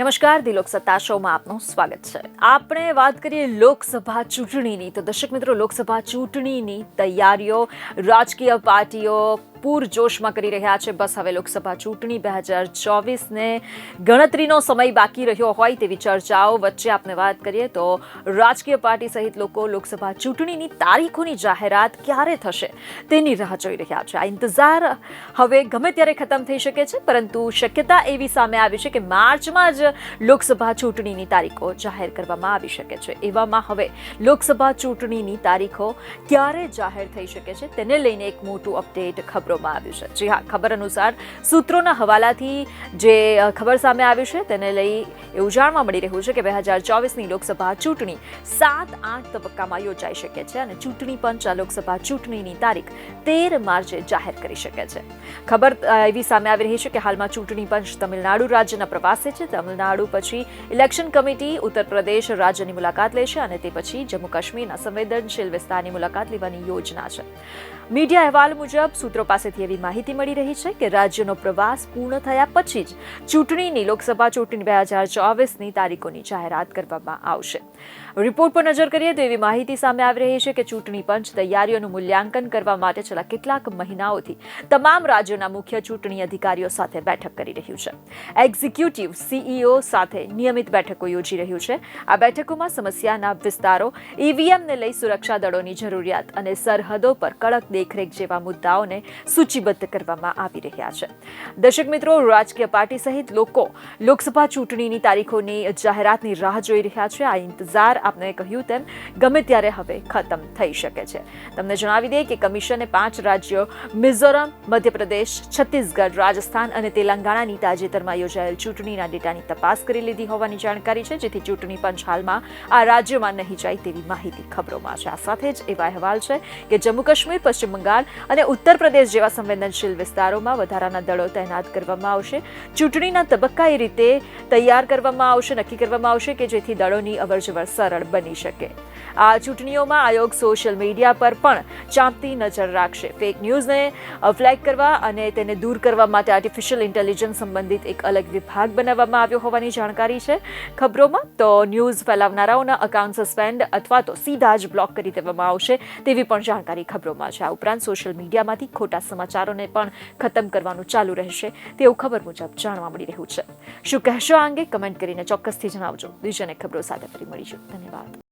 નમસ્કાર દિલોક સત્તા શોમાં આપનું સ્વાગત છે. આપણે વાત કરીએ લોકસભા ચૂંટણીની. તો દર્શક મિત્રો, લોકસભા ચૂંટણીની તૈયારીઓ, રાજકીય પાર્ટીઓ પૂરજોશમાં કરી રહ્યા છે. બસ હવે લોકસભા ચૂંટણી બે હજાર ચોવીસને ગણતરીનો સમય બાકી રહ્યો હોય તેવી ચર્ચાઓ વચ્ચે આપણે વાત કરીએ તો રાજકીય પાર્ટી સહિત લોકો લોકસભા ચૂંટણીની તારીખોની જાહેરાત ક્યારે થશે તેની રાહ જોઈ રહ્યા છે. આ ઇંતજાર હવે ગમે ત્યારે ખતમ થઈ શકે છે, પરંતુ શક્યતા એવી સામે આવી છે કે માર્ચમાં જ લોકસભા ચૂંટણીની તારીખો જાહેર કરવામાં આવી શકે છે. એવામાં હવે લોકસભા ચૂંટણીની તારીખો ક્યારે જાહેર થઈ શકે છે તેને લઈને એક મોટું અપડેટ ખબરોમાં આવ્યું છે. જી હા, ખબર અનુસાર સૂત્રોના હવાલાથી જે ખબર સામે આવી છે તેને લઈ એવું જાણવા મળી રહ્યું છે કે બે હજાર ચોવીસની લોકસભા ચૂંટણી સાત આઠ તબક્કામાં યોજાઈ શકે છે અને ચૂંટણી પંચ આ લોકસભા ચૂંટણીની તારીખ તેર માર્ચે જાહેર કરી શકે છે. ખબર એવી સામે આવી રહી છે કે હાલમાં ચૂંટણી પંચ તમિલનાડુ રાજ્યના પ્રવાસે છે. તમિલનાડુ પછી ઇલેક્શન કમિટી ઉત્તર પ્રદેશ રાજ્યની મુલાકાત લેશે અને તે પછી જમ્મુ કાશ્મીરના સંવેદનશીલ વિસ્તારની મુલાકાત લેવાની યોજના છે. મીડિયા અહેવાલ મુજબ સૂત્રો પાસેથી એવી માહિતી મળી રહી છે કે રાજ્યનો પ્રવાસ પૂર્ણ થયા પછી જ ચૂંટણીની લોકસભા ચૂંટણી બે હજાર ચોવીસની તારીખોની જાહેરાત કરવામાં આવશે. રિપોર્ટ પર નજર કરીએ તો એવી માહિતી સામે આવી રહી છે કે ચૂંટણી પંચ તૈયારીઓનું મૂલ્યાંકન કરવા માટે છેલ્લા કેટલાક મહિનાઓથી તમામ રાજ્યોના મુખ્ય ચૂંટણી અધિકારીઓ સાથે બેઠક કરી રહ્યું છે. એક્ઝિક્યુટિવ સીઈઓ સાથે નિયમિત બેઠકો યોજી રહ્યું છે. આ બેઠકોમાં સમસ્યાના વિસ્તારો, ઈવીએમને લઈ સુરક્ષા દળોની જરૂરિયાત અને સરહદો પર કડક દેખરેખ જેવા મુદ્દાઓને સૂચિબદ્ધ કરવામાં આવી રહ્યા છે. દર્શક મિત્રો, રાજકીય પાર્ટી સહિત લોકો લોકસભા ચૂંટણીની તારીખોની જાહેરાતની રાહ જોઈ રહ્યા છે. આ ઇંતજાર આપને કહ્યું તેમ ગમે ત્યારે હવે ખતમ થઈ શકે છે. તમને જણાવી દઈએ કે કમિશને પાંચ રાજ્યો મિઝોરમ, મધ્યપ્રદેશ, છત્તીસગઢ, રાજસ્થાન અને તેલંગાણાની તાજેતરમાં યોજાયેલ ચૂંટણીના ડેટાની તપાસ કરી લીધી હોવાની જાણકારી છે, જેથી ચૂંટણી પંચ હાલમાં આ રાજ્યોમાં નહીં જાય તેવી માહિતી ખબરોમાં છે. આ સાથે જ એવા અહેવાલ છે કે જમ્મુ કાશ્મીર પશ્ચિમ બંગાળ અને ઉત્તર પ્રદેશ જેવા સંવેદનશીલ વિસ્તારોમાં વધારાના દળો તૈનાત કરવામાં આવશે. ચૂંટણીના તબક્કા એ રીતે તૈયાર કરવામાં આવશે, નક્કી કરવામાં આવશે કે જેથી દળોની અવરજવર સરળ બની શકે. આ ચૂંટણીઓમાં આયોગ સોશિયલ મીડિયા પર પણ ચાંપતી નજર રાખશે. ફેક ન્યૂઝને ફ્લેગ કરવા અને તેને દૂર કરવા માટે આર્ટિફિશિયલ ઇન્ટેલિજન્સ સંબંધિત એક અલગ વિભાગ બનાવવામાં આવ્યો હોવાની જાણકારી છે. ખબરોમાં તો ન્યૂઝ ફેલાવનારાઓના અકાઉન્ટ સસ્પેન્ડ અથવા તો સીધા જ બ્લોક કરી દેવામાં આવશે તેવી પણ જાણકારી ખબરોમાં છે. આ ઉપરાંત સોશિયલ મીડિયામાંથી ખોટા સમાચારોને પણ ખતમ કરવાનું ચાલુ રહેશે તેવું ખબર મુજબ જાણવા મળી રહ્યું છે. શું કહેશો આ અંગે? કમેન્ટ કરીને ચોક્કસથી જણાવજો. બીજાને ખબરો સાથે ફરી મળીશું. ધન્યવાદ.